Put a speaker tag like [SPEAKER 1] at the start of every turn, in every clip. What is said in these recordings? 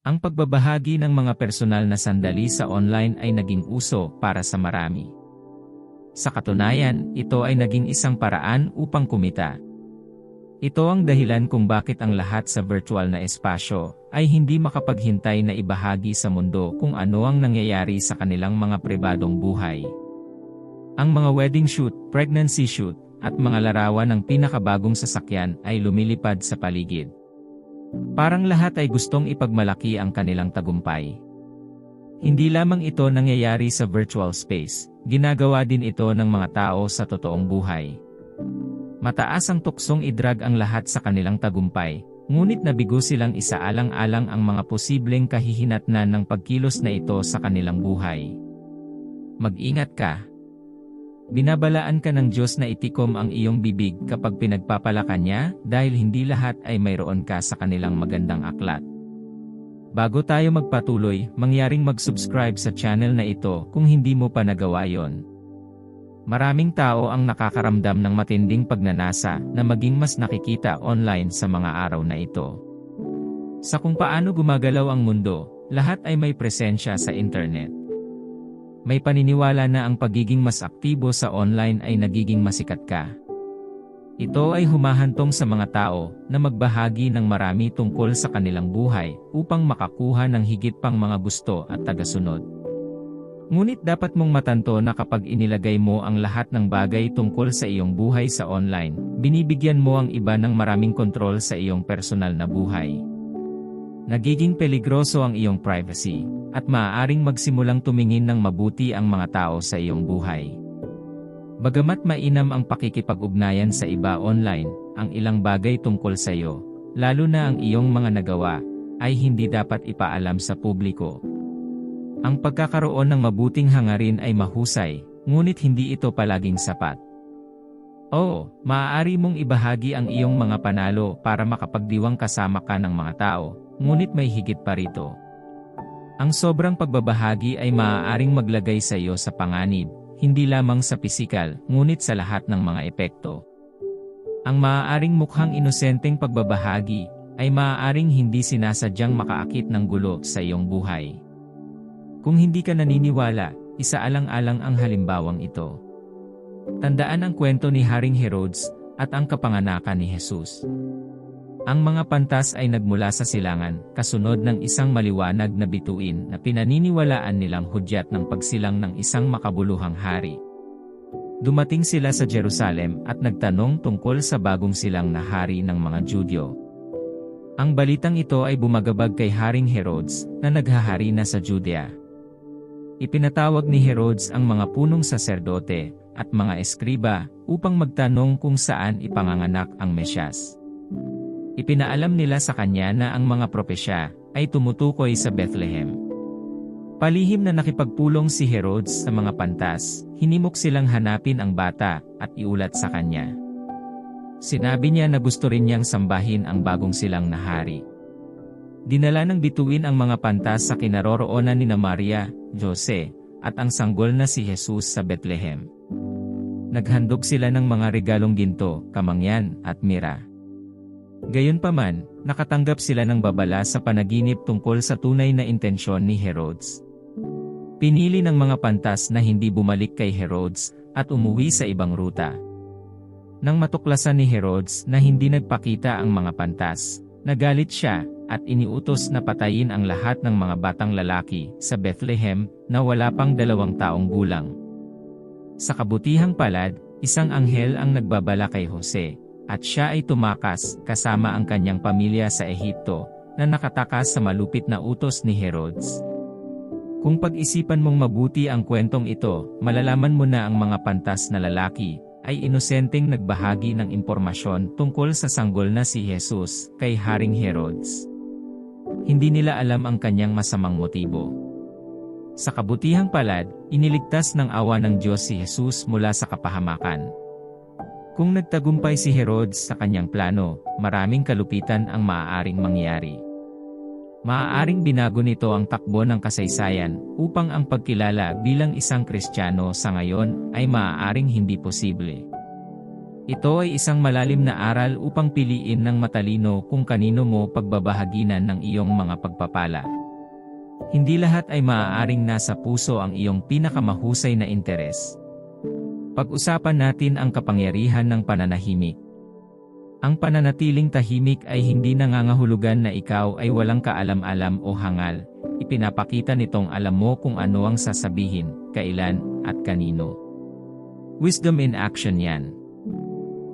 [SPEAKER 1] Ang pagbabahagi ng mga personal na sandali sa online ay naging uso para sa marami. Sa katunayan, ito ay naging isang paraan upang kumita. Ito ang dahilan kung bakit ang lahat sa virtual na espasyo ay hindi makapaghintay na ibahagi sa mundo kung ano ang nangyayari sa kanilang mga pribadong buhay. Ang mga wedding shoot, pregnancy shoot, at mga larawan ng pinakabagong sasakyan ay lumilipad sa paligid. Parang lahat ay gustong ipagmalaki ang kanilang tagumpay. Hindi lamang ito nangyayari sa virtual space, ginagawa din ito ng mga tao sa totoong buhay. Mataas ang tuksong idrag ang lahat sa kanilang tagumpay, ngunit nabigo silang isaalang-alang ang mga posibleng kahihinatnan ng pagkilos na ito sa kanilang buhay. Mag-ingat ka. Binabalaan ka ng Diyos na itikom ang iyong bibig kapag pinagpapalakan niya dahil hindi lahat ay mayroon ka sa kanilang magandang aklat. Bago tayo magpatuloy, mangyaring mag-subscribe sa channel na ito kung hindi mo pa nagawa yon. Maraming tao ang nakakaramdam ng matinding pagnanasa na maging mas nakikita online sa mga araw na ito. Sa kung paano gumagalaw ang mundo, lahat ay may presensya sa internet. May paniniwala na ang pagiging mas aktibo sa online ay nagiging masikat ka. Ito ay humahantong sa mga tao na magbahagi ng marami tungkol sa kanilang buhay upang makakuha ng higit pang mga gusto at tagasunod. Ngunit dapat mong matanto na kapag inilagay mo ang lahat ng bagay tungkol sa iyong buhay sa online, binibigyan mo ang iba ng maraming kontrol sa iyong personal na buhay. Nagiging peligroso ang iyong privacy, at maaaring magsimulang tumingin ng mabuti ang mga tao sa iyong buhay. Bagamat mainam ang pakikipag-ugnayan sa iba online, ang ilang bagay tungkol sa iyo, lalo na ang iyong mga nagawa, ay hindi dapat ipaalam sa publiko. Ang pagkakaroon ng mabuting hangarin ay mahusay, ngunit hindi ito palaging sapat. Oo, maaari mong ibahagi ang iyong mga panalo para makapagdiwang kasama ka ng mga tao, ngunit may higit pa rito. Ang sobrang pagbabahagi ay maaaring maglagay sa iyo sa panganib, hindi lamang sa pisikal, ngunit sa lahat ng mga epekto. Ang maaaring mukhang inosenteng pagbabahagi, ay maaaring hindi sinasadyang makaakit ng gulo sa iyong buhay. Kung hindi ka naniniwala, isaalang-alang ang halimbawang ito. Tandaan ang kwento ni Haring Herodes, at ang kapanganakan ni Jesus. Ang mga pantas ay nagmula sa silangan, kasunod ng isang maliwanag na bituin na pinaniniwalaan nilang hudyat ng pagsilang ng isang makabuluhang hari. Dumating sila sa Jerusalem at nagtanong tungkol sa bagong silang na hari ng mga Judyo. Ang balitang ito ay bumagabag kay Haring Herodes na naghahari na sa Judea. Ipinatawag ni Herodes ang mga punong saserdote at mga eskriba upang magtanong kung saan ipanganganak ang Mesyas. Ipinaalam nila sa kanya na ang mga propesya ay tumutukoy sa Bethlehem. Palihim na nakipagpulong si Herodes sa mga pantas, hinimok silang hanapin ang bata at iulat sa kanya. Sinabi niya na gusto rin niyang sambahin ang bagong silang na hari. Dinala ng bituin ang mga pantas sa kinaroroonan ni na Maria, Jose, at ang sanggol na si Jesus sa Bethlehem. Naghandog sila ng mga regalong ginto, kamangyan, at mira. Gayunpaman, nakatanggap sila ng babala sa panaginip tungkol sa tunay na intensyon ni Herodes. Pinili ng mga pantas na hindi bumalik kay Herodes at umuwi sa ibang ruta. Nang matuklasan ni Herodes na hindi nagpakita ang mga pantas, nagalit siya at iniutos na patayin ang lahat ng mga batang lalaki sa Bethlehem na wala pang dalawang taong gulang. Sa kabutihang palad, isang anghel ang nagbabala kay Jose, at siya ay tumakas kasama ang kanyang pamilya sa Ehipto, na nakatakas sa malupit na utos ni Herodes. Kung pag-isipan mong mabuti ang kwentong ito, malalaman mo na ang mga pantas na lalaki, ay inosenteng nagbahagi ng impormasyon tungkol sa sanggol na si Jesus kay Haring Herodes. Hindi nila alam ang kanyang masamang motibo. Sa kabutihang palad, iniligtas ng awa ng Diyos si Jesus mula sa kapahamakan. Kung nagtagumpay si Herodes sa kanyang plano, maraming kalupitan ang maaaring mangyari. Maaaring binago nito ang takbo ng kasaysayan upang ang pagkilala bilang isang Kristiyano sa ngayon ay maaaring hindi posible. Ito ay isang malalim na aral upang piliin ng matalino kung kanino mo pagbabahaginan ng iyong mga pagpapala. Hindi lahat ay maaaring nasa puso ang iyong pinakamahusay na interes. Pag-usapan natin ang kapangyarihan ng pananahimik. Ang pananatiling tahimik ay hindi nangangahulugan na ikaw ay walang kaalam-alam o hangal. Ipinapakita nitong alam mo kung ano ang sasabihin, kailan, at kanino. Wisdom in action yan.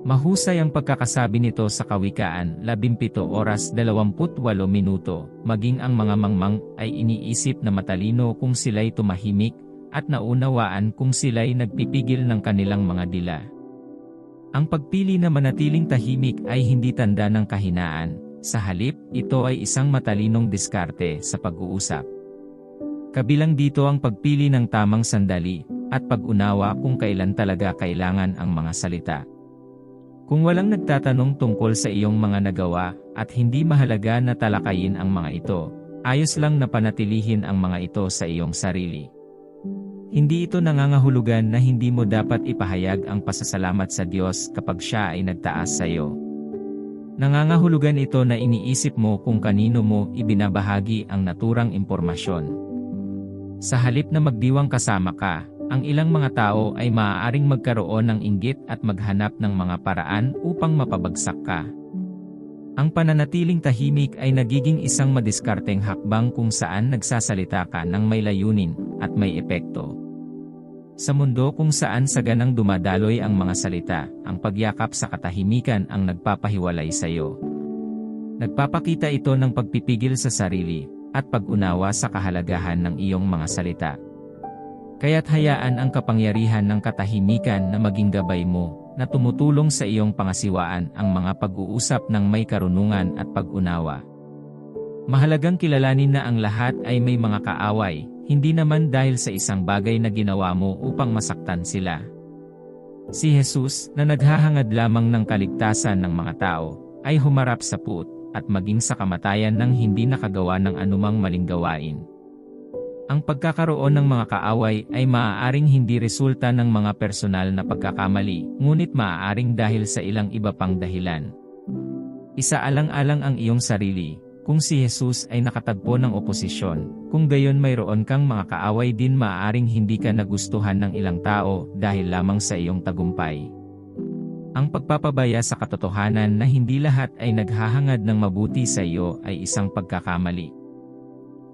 [SPEAKER 1] Mahusay ang pagkakasabi nito sa Kawikaan, 17 oras 28 minuto, maging ang mga mangmang ay iniisip na matalino kung sila'y tumahimik, at naunawaan kung sila'y nagpipigil ng kanilang mga dila. Ang pagpili na manatiling tahimik ay hindi tanda ng kahinaan, sa halip, ito ay isang matalinong diskarte sa pag-uusap. Kabilang dito ang pagpili ng tamang sandali, at pag-unawa kung kailan talaga kailangan ang mga salita. Kung walang nagtatanong tungkol sa iyong mga nagawa, at hindi mahalaga na talakayin ang mga ito, ayos lang na panatilihin ang mga ito sa iyong sarili. Hindi ito nangangahulugan na hindi mo dapat ipahayag ang pasasalamat sa Diyos kapag siya ay nagtaas sa iyo. Nangangahulugan ito na iniisip mo kung kanino mo ibinabahagi ang naturang impormasyon. Sa halip na magdiwang kasama ka, ang ilang mga tao ay maaaring magkaroon ng inggit at maghanap ng mga paraan upang mapabagsak ka. Ang pananatiling tahimik ay nagiging isang madiskarteng hakbang kung saan nagsasalita ka ng may layunin at may epekto. Sa mundo kung saan saganang dumadaloy ang mga salita, ang pagyakap sa katahimikan ang nagpapahiwalay sa iyo. Nagpapakita ito ng pagpipigil sa sarili at pag-unawa sa kahalagahan ng iyong mga salita. Kaya't hayaan ang kapangyarihan ng katahimikan na maging gabay mo, na tumutulong sa iyong pangasiwaan ang mga pag-uusap ng may karunungan at pag-unawa. Mahalagang kilalanin na ang lahat ay may mga kaaway, hindi naman dahil sa isang bagay na ginawa mo upang masaktan sila. Si Jesus, na naghahangad lamang ng kaligtasan ng mga tao, ay humarap sa put, at maging sa kamatayan ng hindi nakagawa ng anumang maling gawain. Ang pagkakaroon ng mga kaaway ay maaaring hindi resulta ng mga personal na pagkakamali, ngunit maaaring dahil sa ilang iba pang dahilan. Isaalang-alang ang iyong sarili, kung si Jesus ay nakatagpo ng oposisyon, kung gayon mayroon kang mga kaaway din maaaring hindi ka nagustuhan ng ilang tao dahil lamang sa iyong tagumpay. Ang pagpapabaya sa katotohanan na hindi lahat ay naghahangad ng mabuti sa iyo ay isang pagkakamali.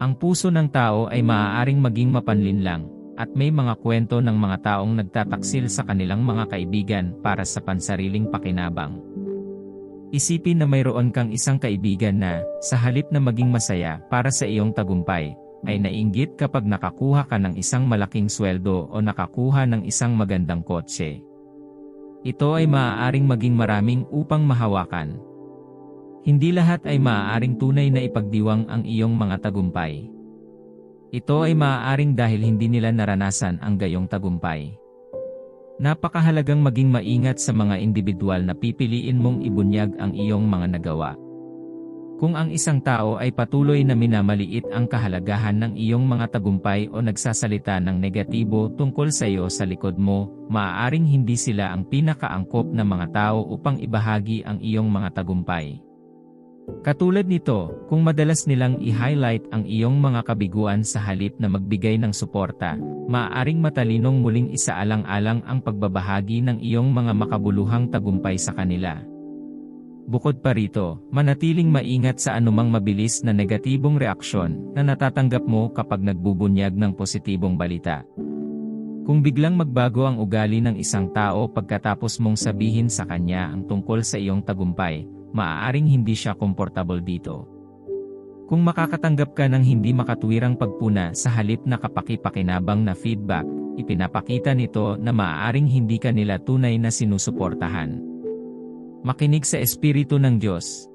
[SPEAKER 1] Ang puso ng tao ay maaaring maging mapanlinlang, at may mga kwento ng mga taong nagtataksil sa kanilang mga kaibigan para sa pansariling pakinabang. Isipin na mayroon kang isang kaibigan na, sa halip na maging masaya para sa iyong tagumpay, ay nainggit kapag nakakuha ka ng isang malaking sweldo o nakakuha ng isang magandang kotse. Ito ay maaaring maging maraming upang mahawakan, hindi lahat ay maaaring tunay na ipagdiwang ang iyong mga tagumpay. Ito ay maaaring dahil hindi nila naranasan ang gayong tagumpay. Napakahalagang maging maingat sa mga individual na pipiliin mong ibunyag ang iyong mga nagawa. Kung ang isang tao ay patuloy na minamaliit ang kahalagahan ng iyong mga tagumpay o nagsasalita ng negatibo tungkol sa iyo sa likod mo, maaaring hindi sila ang pinakaangkop na mga tao upang ibahagi ang iyong mga tagumpay. Katulad nito, kung madalas nilang i-highlight ang iyong mga kabiguan sa halip na magbigay ng suporta, maaaring matalinong muling isaalang-alang ang pagbabahagi ng iyong mga makabuluhang tagumpay sa kanila. Bukod pa rito, manatiling maingat sa anumang mabilis na negatibong reaksyon na natatanggap mo kapag nagbubunyag ng positibong balita. Kung biglang magbago ang ugali ng isang tao pagkatapos mong sabihin sa kanya ang tungkol sa iyong tagumpay, maaaring hindi siya komportable dito. Kung makakatanggap ka ng hindi makatuwirang pagpuna sa halip na kapaki-pakinabang na feedback, ipinapakita nito na maaaring hindi ka nila tunay na sinusuportahan. Makinig sa Espiritu ng Diyos.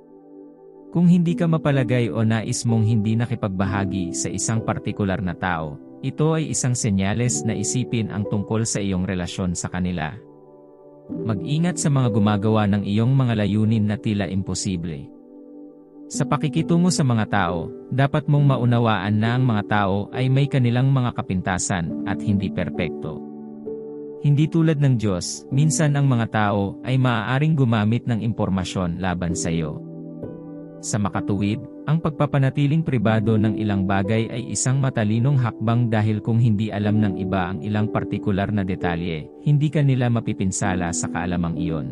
[SPEAKER 1] Kung hindi ka mapalagay o nais mong hindi nakipagbahagi sa isang partikular na tao, ito ay isang senyales na isipin ang tungkol sa iyong relasyon sa kanila. Mag-ingat sa mga gumagawa ng iyong mga layunin na tila imposible. Sa pakikitungo sa mga tao, dapat mong maunawaan na ang mga tao ay may kanilang mga kapintasan at hindi perpekto. Hindi tulad ng Diyos, minsan ang mga tao ay maaaring gumamit ng impormasyon laban sa iyo. Sa makatuwid, ang pagpapanatiling pribado ng ilang bagay ay isang matalinong hakbang dahil kung hindi alam ng iba ang ilang partikular na detalye, hindi ka nila mapipinsala sa kaalamang iyon.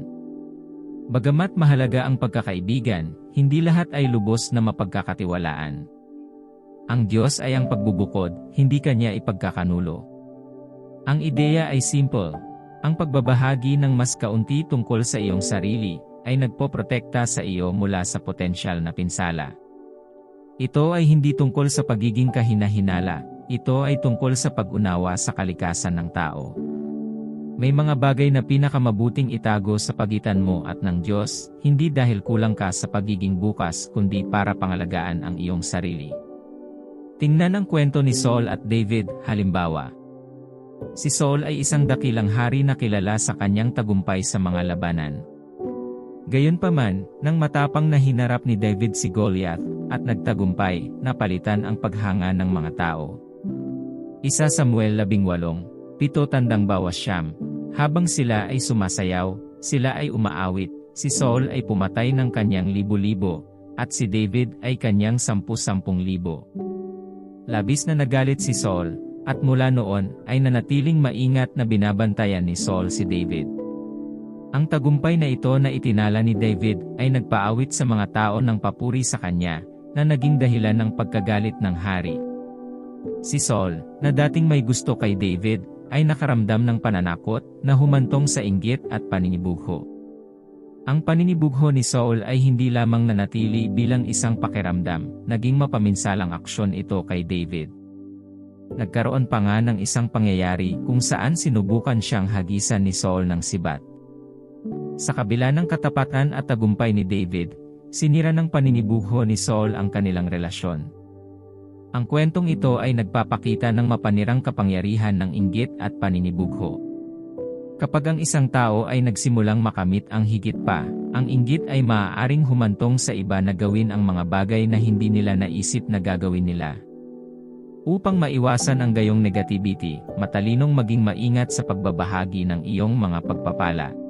[SPEAKER 1] Bagamat mahalaga ang pagkakaibigan, hindi lahat ay lubos na mapagkakatiwalaan. Ang Diyos ay ang pagbubukod, hindi kanya ipagkakanulo. Ang ideya ay simple. Ang pagbabahagi ng mas kaunti tungkol sa iyong sarili ay nagpoprotekta sa iyo mula sa potensyal na pinsala. Ito ay hindi tungkol sa pagiging kahina-hinala, ito ay tungkol sa pag-unawa sa kalikasan ng tao. May mga bagay na pinakamabuting itago sa pagitan mo at ng Diyos, hindi dahil kulang ka sa pagiging bukas kundi para pangalagaan ang iyong sarili. Tingnan ang kwento ni Saul at David, halimbawa. Si Saul ay isang dakilang hari na kilala sa kanyang tagumpay sa mga labanan. Gayunpaman, nang matapang na hinarap ni David si Goliath, at nagtagumpay, napalitan ang paghanga ng mga tao. Isa Samuel 18, pito tandang bawas siyam. Habang sila ay sumasayaw, sila ay umaawit, si Saul ay pumatay ng kanyang libo-libo, at si David ay kanyang sampu-sampung libo. Labis na nagalit si Saul, at mula noon ay nanatiling maingat na binabantayan ni Saul si David. Ang tagumpay na ito na itinala ni David ay nagpaawit sa mga tao ng papuri sa kanya, na naging dahilan ng pagkagalit ng hari. Si Saul, na dating may gusto kay David, ay nakaramdam ng pananakot na humantong sa inggit at paninibugho. Ang paninibugho ni Saul ay hindi lamang nanatili bilang isang pakiramdam, naging mapaminsalang aksyon ito kay David. Nagkaroon pa nga ng isang pangyayari kung saan sinubukan siyang hagisan ni Saul ng sibat. Sa kabila ng katapatan at tagumpay ni David, sinira ng paninibugho ni Saul ang kanilang relasyon. Ang kwentong ito ay nagpapakita ng mapanirang kapangyarihan ng inggit at paninibugho. Kapag ang isang tao ay nagsimulang makamit ang higit pa, ang inggit ay maaaring humantong sa iba na gawin ang mga bagay na hindi nila naisip na gagawin nila. Upang maiwasan ang gayong negativity, matalinong maging maingat sa pagbabahagi ng iyong mga pagpapala.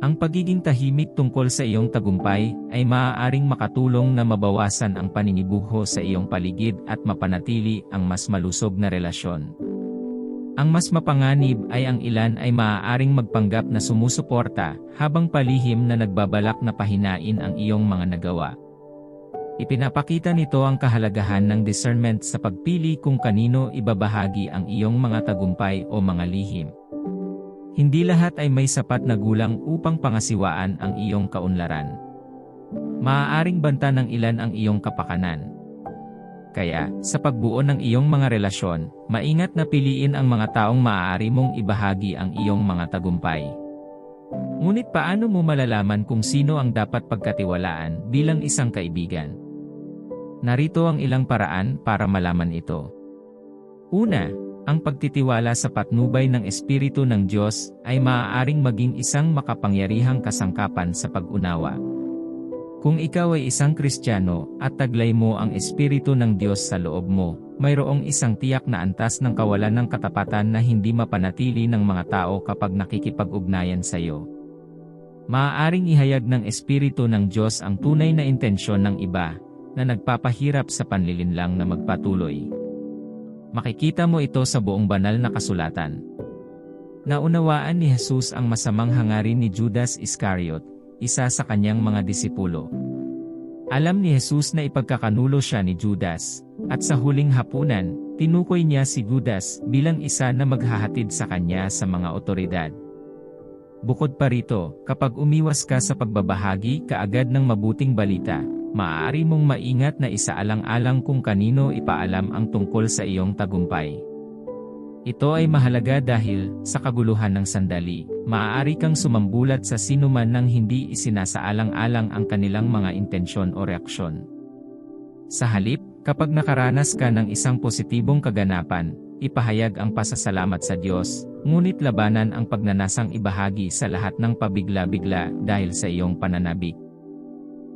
[SPEAKER 1] Ang pagiging tahimik tungkol sa iyong tagumpay ay maaaring makatulong na mabawasan ang paninibugho sa iyong paligid at mapanatili ang mas malusog na relasyon. Ang mas mapanganib ay ang ilan ay maaaring magpanggap na sumusuporta habang palihim na nagbabalak na pahinain ang iyong mga nagawa. Ipinapakita nito ang kahalagahan ng discernment sa pagpili kung kanino ibabahagi ang iyong mga tagumpay o mga lihim. Hindi lahat ay may sapat na gulang upang pangasiwaan ang iyong kaunlaran. Maaaring banta ng ilan ang iyong kapakanan. Kaya, sa pagbuo ng iyong mga relasyon, maingat na piliin ang mga taong maaari mong ibahagi ang iyong mga tagumpay. Ngunit paano mo malalaman kung sino ang dapat pagkatiwalaan bilang isang kaibigan? Narito ang ilang paraan para malaman ito. Una, ang pagtitiwala sa patnubay ng Espiritu ng Diyos ay maaaring maging isang makapangyarihang kasangkapan sa pag-unawa. Kung ikaw ay isang Kristiyano at taglay mo ang Espiritu ng Diyos sa loob mo, mayroong isang tiyak na antas ng kawalan ng katapatan na hindi mapanatili ng mga tao kapag nakikipag-ugnayan sa iyo. Maaaring ihayag ng Espiritu ng Diyos ang tunay na intensyon ng iba, na nagpapahirap sa panlilinlang na magpatuloy. Makikita mo ito sa buong banal na kasulatan. Naunawaan ni Jesus ang masamang hangarin ni Judas Iscariot, isa sa kanyang mga disipulo. Alam ni Jesus na ipagkakanulo siya ni Judas, at sa huling hapunan, tinukoy niya si Judas bilang isa na maghahatid sa kanya sa mga otoridad. Bukod pa rito, kapag umiwas ka sa pagbabahagi kaagad ng mabuting balita, maaari mong maingat na isaalang-alang kung kanino ipaalam ang tungkol sa iyong tagumpay. Ito ay mahalaga dahil, sa kaguluhan ng sandali, maaari kang sumambulat sa sinuman nang hindi isinasaalang-alang ang kanilang mga intensyon o reaksyon. Sa halip, kapag nakaranas ka ng isang positibong kaganapan, ipahayag ang pasasalamat sa Diyos, ngunit labanan ang pagnanasang ibahagi sa lahat ng pabigla-bigla dahil sa iyong pananabik.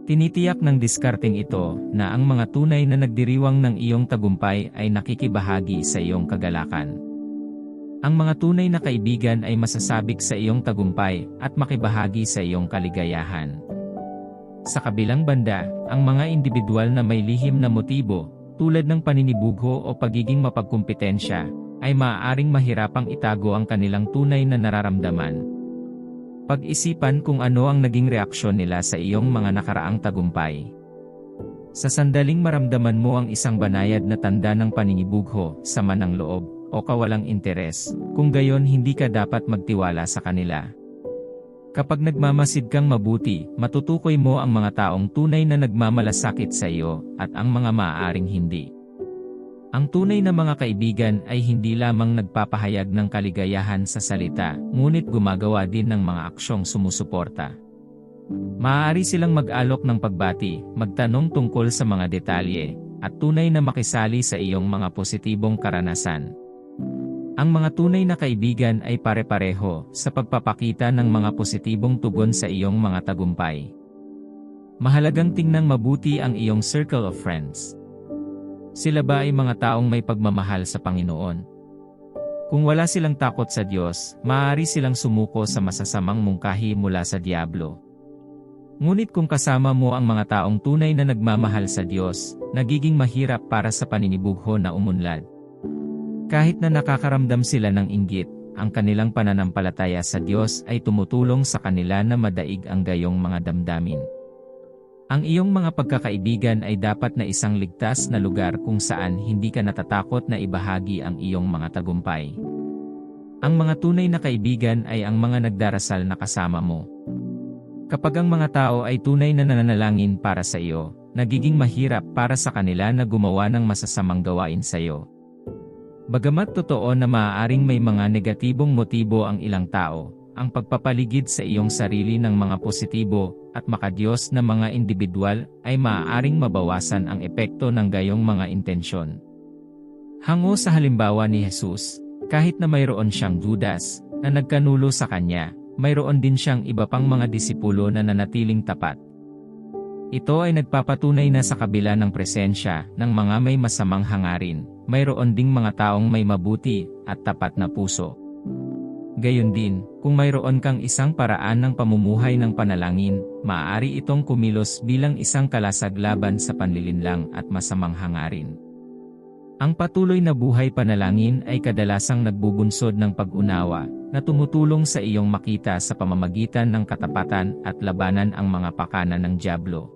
[SPEAKER 1] Tinitiyak ng diskarting ito na ang mga tunay na nagdiriwang ng iyong tagumpay ay nakikibahagi sa iyong kagalakan. Ang mga tunay na kaibigan ay masasabik sa iyong tagumpay at makibahagi sa iyong kaligayahan. Sa kabilang banda, ang mga individual na may lihim na motibo, tulad ng paninibugho o pagiging mapagkumpetensya, ay maaaring mahirapang itago ang kanilang tunay na nararamdaman. Pag-isipan kung ano ang naging reaksyon nila sa iyong mga nakaraang tagumpay. Sa sandaling maramdaman mo ang isang banayad na tanda ng paninibugho, sama ng loob, o kawalang interes, kung gayon hindi ka dapat magtiwala sa kanila. Kapag nagmamasid kang mabuti, matutukoy mo ang mga taong tunay na nagmamalasakit sa iyo, at ang mga maaaring hindi. Ang tunay na mga kaibigan ay hindi lamang nagpapahayag ng kaligayahan sa salita, ngunit gumagawa din ng mga aksyong sumusuporta. Maaari silang mag-alok ng pagbati, magtanong tungkol sa mga detalye, at tunay na makisali sa iyong mga positibong karanasan. Ang mga tunay na kaibigan ay pare-pareho sa pagpapakita ng mga positibong tugon sa iyong mga tagumpay. Mahalagang tingnang mabuti ang iyong circle of friends. Sila ba ay mga taong may pagmamahal sa Panginoon? Kung wala silang takot sa Diyos, maaari silang sumuko sa masasamang mungkahi mula sa Diablo. Ngunit kung kasama mo ang mga taong tunay na nagmamahal sa Diyos, nagiging mahirap para sa paninibugho na umunlad. Kahit na nakakaramdam sila ng inggit, ang kanilang pananampalataya sa Diyos ay tumutulong sa kanila na madaig ang gayong mga damdamin. Ang iyong mga pagkakaibigan ay dapat na isang ligtas na lugar kung saan hindi ka natatakot na ibahagi ang iyong mga tagumpay. Ang mga tunay na kaibigan ay ang mga nagdarasal na kasama mo. Kapag ang mga tao ay tunay na nananalangin para sa iyo, nagiging mahirap para sa kanila na gumawa ng masasamang gawain sa iyo. Bagamat totoo na maaaring may mga negatibong motibo ang ilang tao, ang pagpapaligid sa iyong sarili ng mga positibo at makadiyos na mga individual ay maaaring mabawasan ang epekto ng gayong mga intensyon. Hango sa halimbawa ni Jesus, kahit na mayroon siyang dudas na nagkanulo sa kanya, mayroon din siyang iba pang mga disipulo na nanatiling tapat. Ito ay nagpapatunay na sa kabila ng presensya ng mga may masamang hangarin, mayroon ding mga taong may mabuti at tapat na puso. Gayon din, kung mayroon kang isang paraan ng pamumuhay ng panalangin, maaari itong kumilos bilang isang kalasag laban sa panlilinlang at masamang hangarin. Ang patuloy na buhay panalangin ay kadalasang nagbubunsod ng pag-unawa, na tumutulong sa iyong makita sa pamamagitan ng katapatan at labanan ang mga pakana ng Diablo.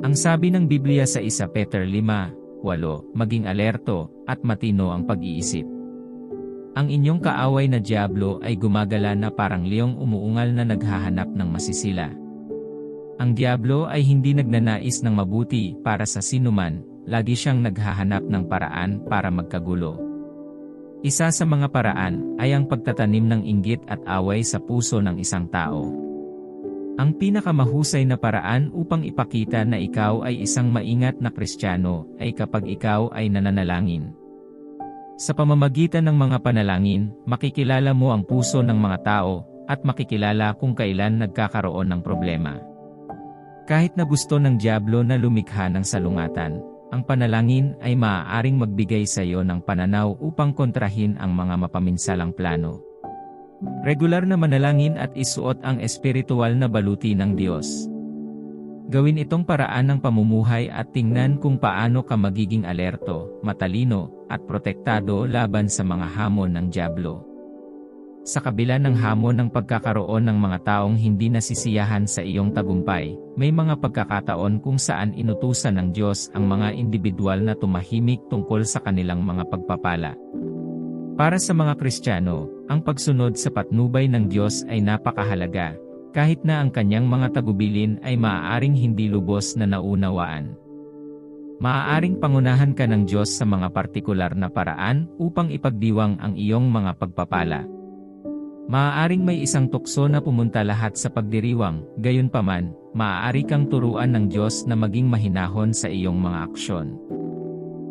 [SPEAKER 1] Ang sabi ng Biblia sa 1 Peter 5, 8, maging alerto at matino ang pag-iisip. Ang inyong kaaway na Diablo ay gumagala na parang leong umuungal na naghahanap ng masisila. Ang Diablo ay hindi nagnanais ng mabuti para sa sinuman, lagi siyang naghahanap ng paraan para magkagulo. Isa sa mga paraan ay ang pagtatanim ng inggit at away sa puso ng isang tao. Ang pinakamahusay na paraan upang ipakita na ikaw ay isang maingat na Kristiyano ay kapag ikaw ay nananalangin. Sa pamamagitan ng mga panalangin, makikilala mo ang puso ng mga tao, at makikilala kung kailan nagkakaroon ng problema. Kahit na gusto ng Diablo na lumikha ng salungatan, ang panalangin ay maaaring magbigay sa iyo ng pananaw upang kontrahin ang mga mapaminsalang plano. Regular na manalangin at isuot ang espiritual na baluti ng Diyos. Gawin itong paraan ng pamumuhay at tingnan kung paano ka magiging alerto, matalino, at protektado laban sa mga hamon ng Diablo. Sa kabila ng hamon ng pagkakaroon ng mga taong hindi nasisiyahan sa iyong tagumpay, may mga pagkakataon kung saan inutusan ng Diyos ang mga individual na tumahimik tungkol sa kanilang mga pagpapala. Para sa mga Kristiyano, ang pagsunod sa patnubay ng Diyos ay napakahalaga, kahit na ang kanyang mga tagubilin ay maaaring hindi lubos na naunawaan. Maaaring pangunahan ka ng Diyos sa mga partikular na paraan upang ipagdiwang ang iyong mga pagpapala. Maaaring may isang tukso na pumunta lahat sa pagdiriwang, gayon paman, maaari kang turuan ng Diyos na maging mahinahon sa iyong mga aksyon.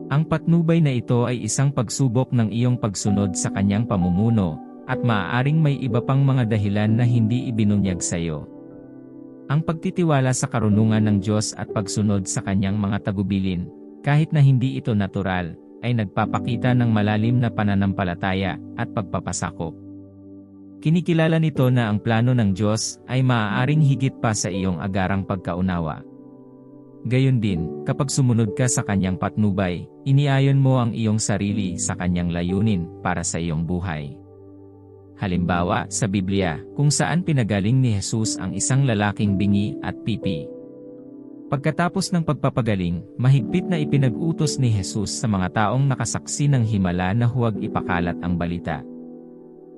[SPEAKER 1] Ang patnubay na ito ay isang pagsubok ng iyong pagsunod sa kanyang pamumuno, at maaaring may iba pang mga dahilan na hindi ibinunyag sa iyo. Ang pagtitiwala sa karunungan ng Diyos at pagsunod sa kanyang mga tagubilin, kahit na hindi ito natural, ay nagpapakita ng malalim na pananampalataya at pagpapasakop. Kinikilala nito na ang plano ng Diyos ay maaaring higit pa sa iyong agarang pagkaunawa. Gayon din, kapag sumunod ka sa kanyang patnubay, iniayon mo ang iyong sarili sa kanyang layunin para sa iyong buhay. Halimbawa, sa Biblia, kung saan pinagaling ni Jesus ang isang lalaking bingi at pipi. Pagkatapos ng pagpapagaling, mahigpit na ipinag-utos ni Jesus sa mga taong nakasaksi ng himala na huwag ipakalat ang balita.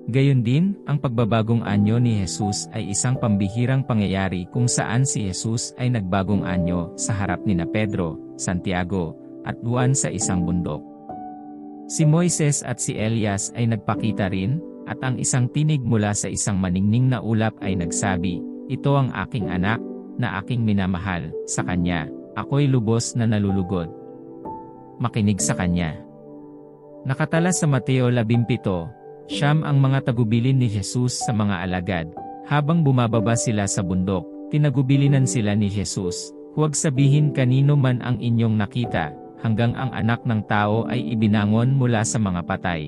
[SPEAKER 1] Gayon din, ang pagbabagong anyo ni Jesus ay isang pambihirang pangyayari kung saan si Jesus ay nagbagong anyo sa harap ni na Pedro, Santiago, at Juan sa isang bundok. Si Moises at si Elias ay nagpakita rin, at ang isang tinig mula sa isang maningning na ulap ay nagsabi, Ito ang aking anak, na aking minamahal, sa kanya, ako'y lubos na nalulugod. Makinig sa kanya. Nakatala sa Mateo 17, Siyam ang mga tagubilin ni Jesus sa mga alagad. Habang bumababa sila sa bundok, tinagubilinan sila ni Jesus, Huwag sabihin kanino man ang inyong nakita, hanggang ang anak ng tao ay ibinangon mula sa mga patay.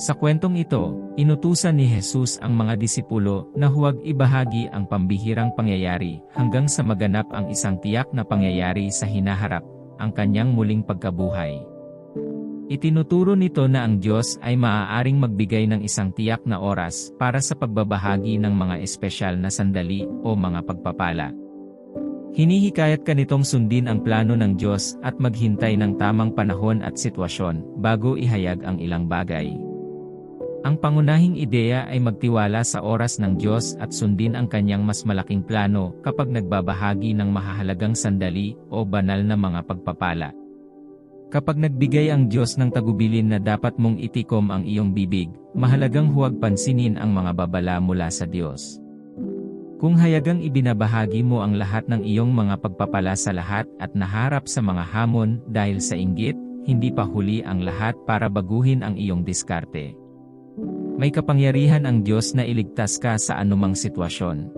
[SPEAKER 1] Sa kwentong ito, inutusan ni Jesus ang mga disipulo na huwag ibahagi ang pambihirang pangyayari hanggang sa maganap ang isang tiyak na pangyayari sa hinaharap, ang kanyang muling pagkabuhay. Itinuturo nito na ang Diyos ay maaaring magbigay ng isang tiyak na oras para sa pagbabahagi ng mga espesyal na sandali o mga pagpapala. Hinihikayat ka nitong sundin ang plano ng Diyos at maghintay ng tamang panahon at sitwasyon bago ihayag ang ilang bagay. Ang pangunahing ideya ay magtiwala sa oras ng Diyos at sundin ang kanyang mas malaking plano kapag nagbabahagi ng mahahalagang sandali o banal na mga pagpapala. Kapag nagbigay ang Diyos ng tagubilin na dapat mong itikom ang iyong bibig, mahalagang huwag pansinin ang mga babala mula sa Diyos. Kung hayagang ibinabahagi mo ang lahat ng iyong mga pagpapala sa lahat at naharap sa mga hamon dahil sa inggit, hindi pa huli ang lahat para baguhin ang iyong diskarte. May kapangyarihan ang Diyos na iligtas ka sa anumang sitwasyon.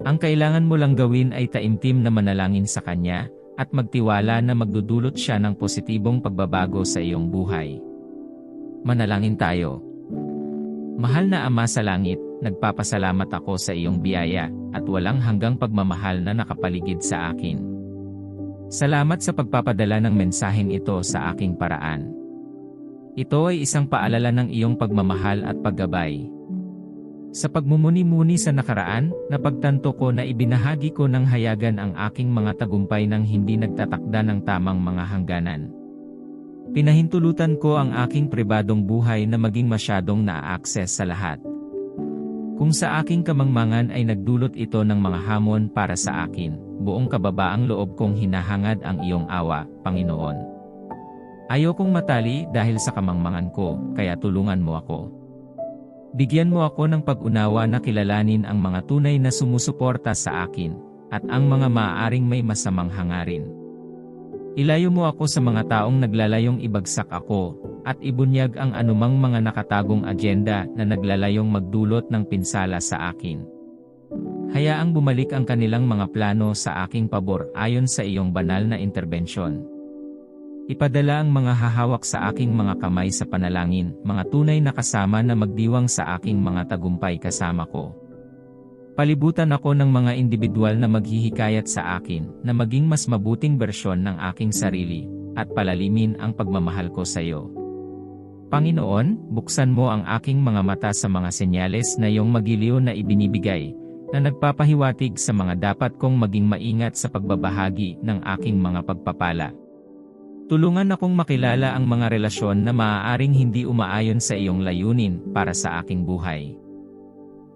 [SPEAKER 1] Ang kailangan mo lang gawin ay taimtim na manalangin sa Kanya, at magtiwala na magdudulot siya ng positibong pagbabago sa iyong buhay. Manalangin tayo. Mahal na Ama sa Langit, nagpapasalamat ako sa iyong biyaya at walang hanggang pagmamahal na nakapaligid sa akin. Salamat sa pagpapadala ng mensaheng ito sa aking paraan. Ito ay isang paalala ng iyong pagmamahal at paggabay, sa pagmumuni-muni sa nakaraan, napagtanto ko na ibinahagi ko ng hayagan ang aking mga tagumpay nang hindi nagtatakda ng tamang mga hangganan. Pinahintulutan ko ang aking pribadong buhay na maging masyadong naa-access sa lahat. Kung sa aking kamangmangan ay nagdulot ito ng mga hamon para sa akin, buong kababaang loob kong hinahangad ang iyong awa, Panginoon. Ayokong matali dahil sa kamangmangan ko, kaya tulungan mo ako. Bigyan mo ako ng pag-unawa na kilalanin ang mga tunay na sumusuporta sa akin, at ang mga maaaring may masamang hangarin. Ilayo mo ako sa mga taong naglalayong ibagsak ako, at ibunyag ang anumang mga nakatagong agenda na naglalayong magdulot ng pinsala sa akin. Hayaang bumalik ang kanilang mga plano sa aking pabor ayon sa iyong banal na interbensyon. Ipadala ang mga hahawak sa aking mga kamay sa panalangin, mga tunay na kasama na magdiwang sa aking mga tagumpay kasama ko. Palibutan ako ng mga individual na maghihikayat sa akin na maging mas mabuting bersyon ng aking sarili at palalimin ang pagmamahal ko sa iyo. Panginoon, buksan mo ang aking mga mata sa mga senyales na iyong magiliw na ibinibigay, na nagpapahiwatig sa mga dapat kong maging maingat sa pagbabahagi ng aking mga pagpapala. Tulungan akong makilala ang mga relasyon na maaaring hindi umaayon sa iyong layunin para sa aking buhay.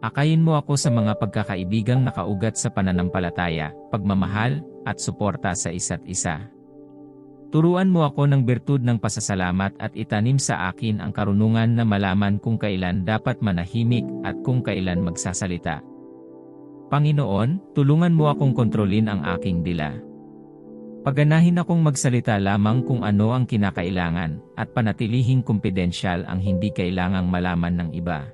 [SPEAKER 1] Akayin mo ako sa mga pagkakaibigang nakaugat sa pananampalataya, pagmamahal, at suporta sa isa't isa. Turuan mo ako ng birtud ng pasasalamat at itanim sa akin ang karunungan na malaman kung kailan dapat manahimik at kung kailan magsasalita. Panginoon, tulungan mo akong kontrolin ang aking dila. Paganahin akong magsalita lamang kung ano ang kinakailangan, at panatilihing kumpidensyal ang hindi kailangang malaman ng iba.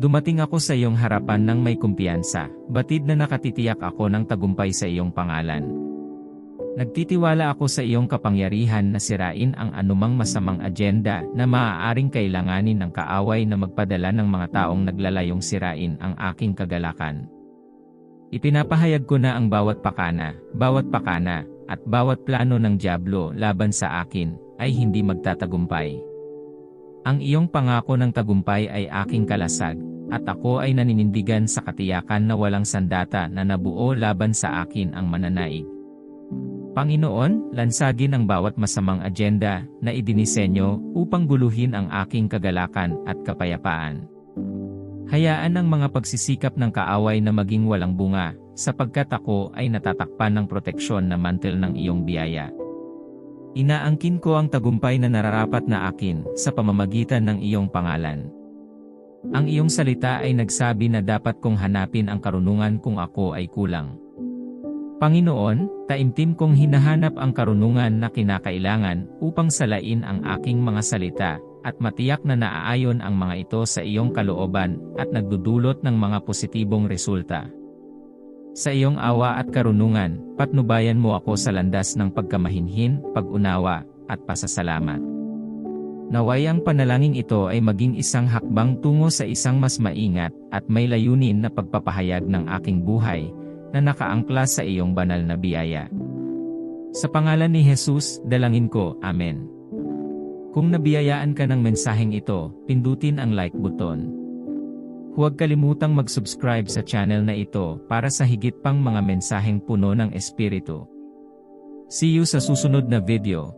[SPEAKER 1] Dumating ako sa iyong harapan ng may kumpiyansa, batid na nakatitiyak ako ng tagumpay sa iyong pangalan. Nagtitiwala ako sa iyong kapangyarihan na sirain ang anumang masamang agenda na maaaring kailanganin ng kaaway na magpadala ng mga taong naglalayong sirain ang aking kagalakan. Ipinapahayag ko na ang bawat pakana, bawat pakana, at bawat plano ng Diablo laban sa akin ay hindi magtatagumpay. Ang iyong pangako ng tagumpay ay aking kalasag, at ako ay naninindigan sa katiyakan na walang sandata na nabuo laban sa akin ang mananaig. Panginoon, lansagin ang bawat masamang agenda na idinisenyo upang guluhin ang aking kagalakan at kapayapaan. Hayaan ang mga pagsisikap ng kaaway na maging walang bunga, sapagkat ako ay natatakpan ng proteksyon na mantel ng iyong biyaya. Inaangkin ko ang tagumpay na nararapat na akin sa pamamagitan ng iyong pangalan. Ang iyong salita ay nagsabi na dapat kong hanapin ang karunungan kung ako ay kulang. Panginoon, taimtim kong hinahanap ang karunungan na kinakailangan upang salain ang aking mga salita, at matiyak na naaayon ang mga ito sa iyong kalooban at nagdudulot ng mga positibong resulta. Sa iyong awa at karunungan, patnubayan mo ako sa landas ng pagkamahinhin, pag-unawa, at pasasalamat. Naway ang panalangin ito ay maging isang hakbang tungo sa isang mas maingat at may layunin na pagpapahayag ng aking buhay, na nakaangkla sa iyong banal na biyaya. Sa pangalan ni Jesus, dalangin ko, Amen. Kung nabiyayaan ka ng mensaheng ito, pindutin ang like button. Huwag kalimutang mag-subscribe sa channel na ito para sa higit pang mga mensaheng puno ng Espiritu. See you sa susunod na video.